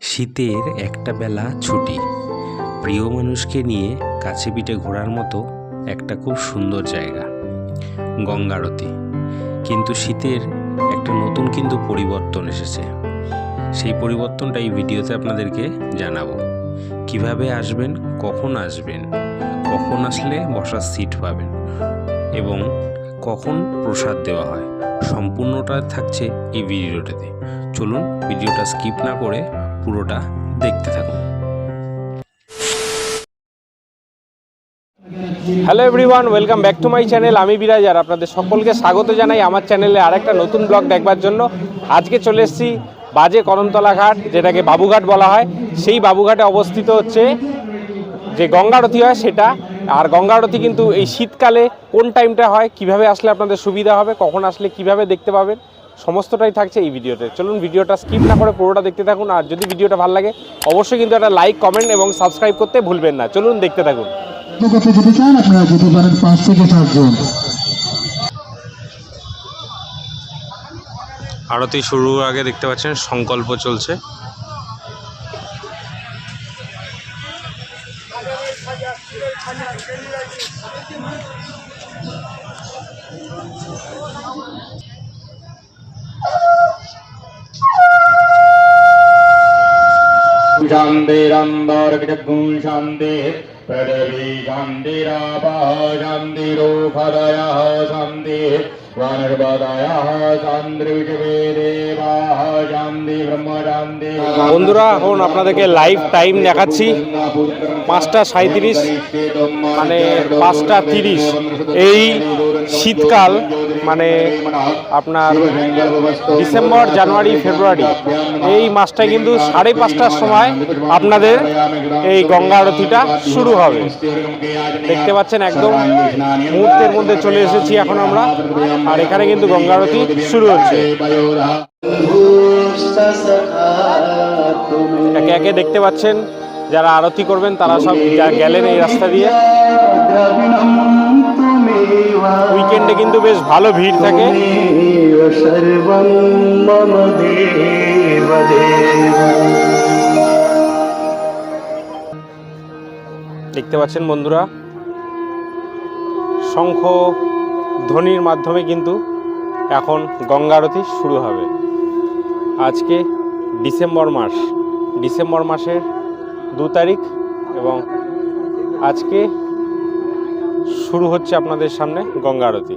শীতের একটা বেলা ছুটি। প্রিয় মানুষকে নিয়ে কাছে পিঠে ঘোরার মতো একটা খুব সুন্দর জায়গা গঙ্গারতি কিন্তু শীতের একটা নতুন কিন্তু পরিবর্তন এসেছে। সেই পরিবর্তনটা এই ভিডিওতে আপনাদেরকে জানাব। কীভাবে আসবেন, কখন আসবেন, কখন আসলে বসার সিট পাবেন এবং কখন প্রসাদ দেওয়া হয়, সম্পূর্ণটা থাকছে এই ভিডিওটাতে। চলুন, ভিডিওটা স্কিপ না করে পুরোটা দেখতে থাকুন। Hello everyone welcome back to my channel আমি বিরাজ আর আপনাদের সকলকে স্বাগত জানাই আমার চ্যানেলে আরেকটা নতুন ব্লগ দেখবার জন্য। আজকে চলে এসেছি বাজে করমতলা ঘাট, যেটাকে বাবুঘাট বলা হয়। সেই বাবুঘাটে অবস্থিত হচ্ছে যে গঙ্গারতি হয় সেটা। আর গঙ্গারতি কিন্তু এই শীতকালে কোন টাইমটা হয়, কীভাবে আসলে আপনাদের সুবিধা হবে, কখন আসলে কীভাবে দেখতে পাবেন সমস্তটাই থাকছে এই ভিডিওতে। চলুন ভিডিওটা স্কিপ না করে পুরোটা দেখতে থাকুন আর যদি ভিডিওটা ভালো লাগে অবশ্যই কিন্তু একটা লাইক কমেন্ট এবং সাবস্ক্রাইব করতে ভুলবেন না। চলুন দেখতে থাকুন। যেতে চান আপনারা যেতে পারেন পাঁচ থেকে সাতজন। আরতি শুরুর আগে দেখতে পাচ্ছেন সংকল্প চলছে। शान्तिरन्दर्विजगुं शान्तिः पृथिवी शान्तिरापः शान्तिरोपदयः शान्तिः वनर्पदयः शान्तिर्विषवे देवाः शान्ति ब्रह्म शान्ति বন্ধুরা এখন আপনাদেরকে লাইভ টাইম দেখাচ্ছি পাঁচটা সাঁত্রিশ মানে পাঁচটা তিরিশ এই শীতকাল মানে আপনার ডিসেম্বর, জানুয়ারি, ফেব্রুয়ারি, এই মাসটায় কিন্তু সাড়ে পাঁচটার সময় আপনাদের এই গঙ্গা আরতিটা শুরু হবে। দেখতে পাচ্ছেন একদম মুহূর্তের মধ্যে চলে এসেছি এখন আমরা, আর এখানে কিন্তু গঙ্গা আরতি শুরু হচ্ছে। একে একে দেখতে পাচ্ছেন, যারা আরতি করবেন তারা সব গেলেন এই রাস্তা দিয়ে। উইকেন্ডে কিন্তু বেশ ভালো ভিড় থাকে। দেখতে পাচ্ছেন বন্ধুরা, শঙ্খ ধ্বনির মাধ্যমে কিন্তু এখন গঙ্গা আরতি শুরু হবে। আজকে ডিসেম্বর মাস। ডিসেম্বর মাসের দু তারিখ এবং আজকে শুরু হচ্ছে আপনাদের সামনে গঙ্গা আরতি।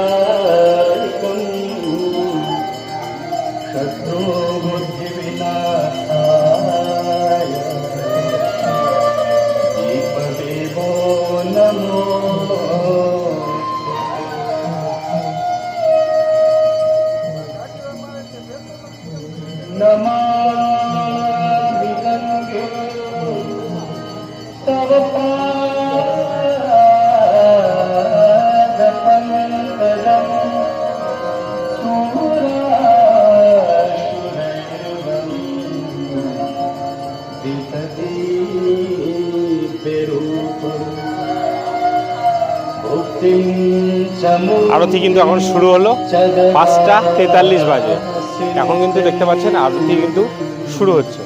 সুখদায়কম শত্রু বুদ্ধি আরতি কিন্তু এখন শুরু হলো পাঁচটা তেতাল্লিশ বাজে। এখন কিন্তু দেখতে পাচ্ছেন আরতি কিন্তু শুরু হচ্ছে।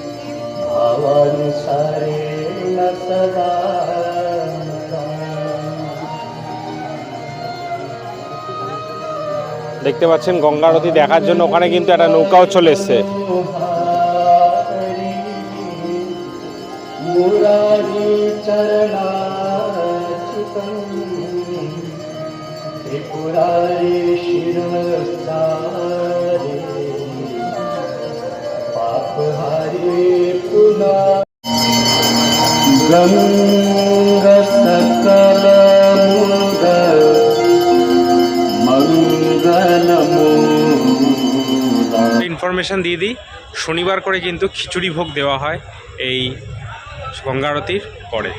দেখতে পাচ্ছেন গঙ্গা আরতি দেখার জন্য ওখানে কিন্তু একটা নৌকাও চলে এসছে। মুরারি ইনফরমেশন দিয়ে দিই। শনিবার করে কিন্তু খিচুড়ি ভোগ দেওয়া হয় এই গঙ্গা আরতির পরে।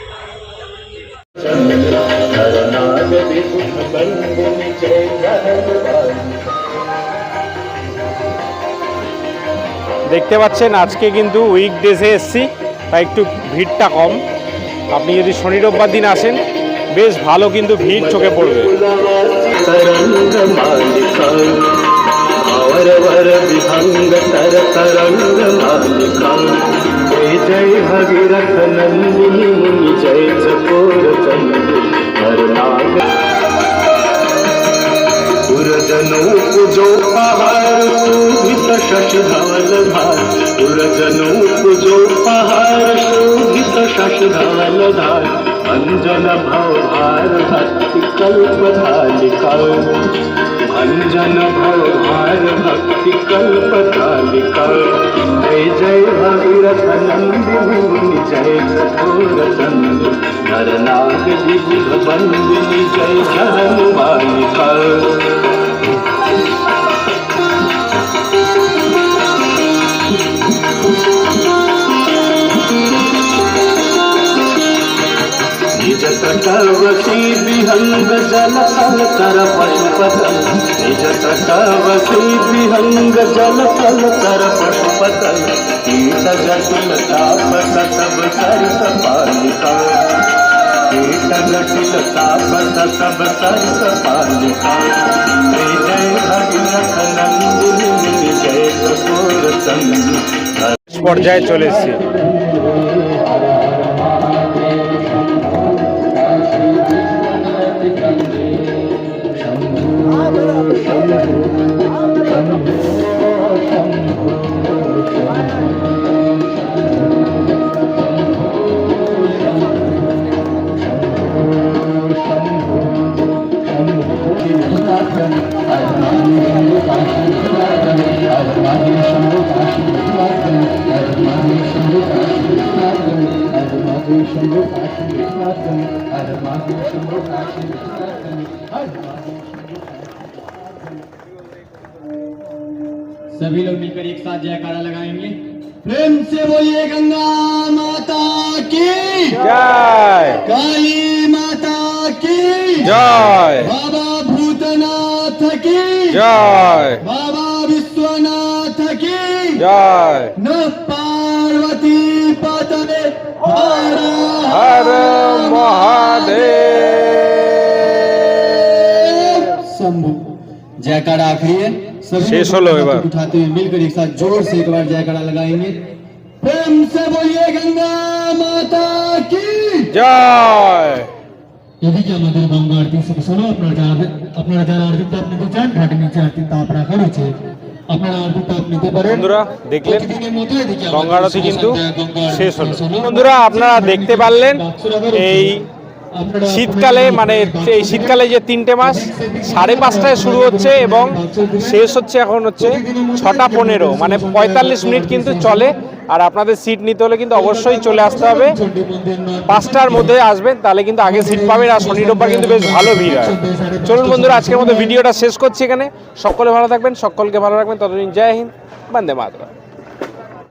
দেখতে পাচ্ছেন, আজকে কিন্তু উইকডেজে এসছি, তাই একটু ভিড়টা কম। আপনি যদি শনি রোববার দিন আসেন, বেশ ভালো কিন্তু ভিড় চোখে পড়বে। তর তরঙ্গ মালিকা जय भगीरथ नंदिनी मुनि जय चकोर चंद्र हरनाग पुरजनों पूजो पहाड़ शोभित शशि धवल धार। पुरजनों पूजो पहाड़ शोभित शशि धवल धार भव कल्प कल्पधालिका भंजन भव कल्प कल्पधालिका जय जय भगीरथ नंदिनी जय घोरचंद नरनाग दिव्य बंदिनी, जय जहन बालिका निज तटवसी विहंग जल थल कर पशुपतन निज तटवसी विहंग जल थल कर पशुपतन कीट जटिल ताप सब सरस पालिका कीट जटिल ताप सब सरस पालिका जय जय भगीरथ नंदिनी जय कपूर चंद्र পর্যায়ে চলে এসেছি सभी लोग मिलकर एक साथ जयकारा लगाएँगे। प्रेम से बोलिए गंगा माता की। जय। काली माता की। जय। बाबा भूतनाथ की। जय। बाबा विश्वनाथ की। जय। न पार्वती पतने हर हर महादेव। शंभु। जयकार आखिरी है। शेष हो लो एबार उठाते हुए मिलकर एक साथ ज़ोर से एक बार जयकारा लगाएँगे। प्रेम से बोलिए गंगा माता की। जय। এদিকে আমাদের বঙ্গ আরতি শোনো আপনারা যারা আপনারা যারা আরতিটা নিতে চান ঘাটে নিচে আরতি তাপ রাখা রয়েছে। আপনারা আরতি তাপ নিতে পারেন। বন্ধুরা দেখলেন প্রতিদিনের মতো এদিকে আমাদের গঙ্গা আরতি কিন্তু আরতি শেষ হলো। বন্ধুরা আপনারা দেখতে পারলেন এই শীতকালে মানে এই শীতকালে যে তিনটে মাস সাড়ে পাঁচটায় শুরু হচ্ছে এবং শেষ হচ্ছে এখন হচ্ছে ছটা পনেরো মানে পঁয়তাল্লিশ মিনিট কিন্তু চলে। আর আপনাদের সিট নিতে হলে কিন্তু অবশ্যই চলে আসতে হবে। পাঁচটার মধ্যে আসবেন তাহলে কিন্তু আগে সিট পাবেন আর শনি রোববার কিন্তু বেশ ভালো ভিড় হয়। চলুন বন্ধুরা আজকের মতো ভিডিওটা শেষ করছি এখানে। সকলে ভালো থাকবেন সকলকে ভালো রাখবেন। ততদিন জয় হিন্দ বন্দে মাতরম।